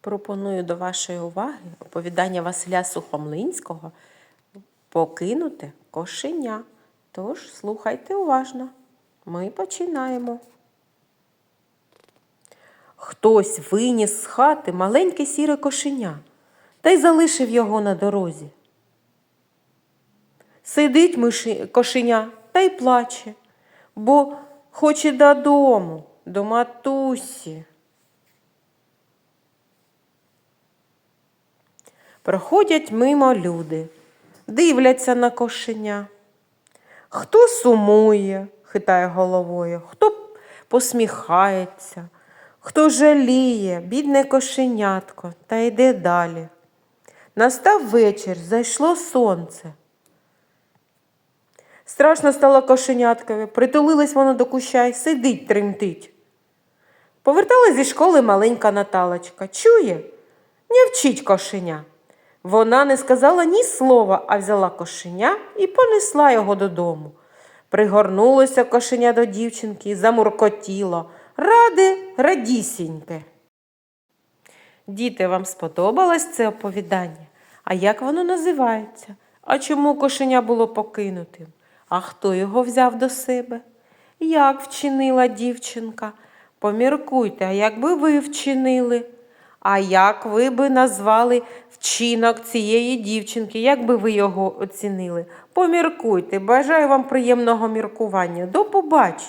Пропоную до вашої уваги оповідання Василя Сухомлинського Покинуте кошеня. Тож слухайте уважно. Ми починаємо. Хтось виніс з хати маленьке сіре кошеня та й залишив його на дорозі. Сидить миші, кошеня та й плаче, бо хоче додому, до матусі. Проходять мимо люди, дивляться на кошеня. Хто сумує, хитає головою, хто посміхається, хто жаліє, бідне кошенятко, та йде далі. Настав вечір, зайшло сонце. Страшно стало кошеняткові, притулилось воно до куща й сидить, тремтить. Поверталась зі школи маленька Наталочка. Чує, не вчить кошеня. Вона не сказала ні слова, а взяла кошеня і понесла його додому. Пригорнулося кошеня до дівчинки замуркотіло. Ради, радісіньке. Діти, вам сподобалось це оповідання? А як воно називається? А чому кошеня було покинутим? А хто його взяв до себе? Як вчинила дівчинка? Поміркуйте, а як би ви вчинили? А як ви би назвали вчинок цієї дівчинки? Як би ви його оцінили? Поміркуйте. Бажаю вам приємного міркування. До побачення!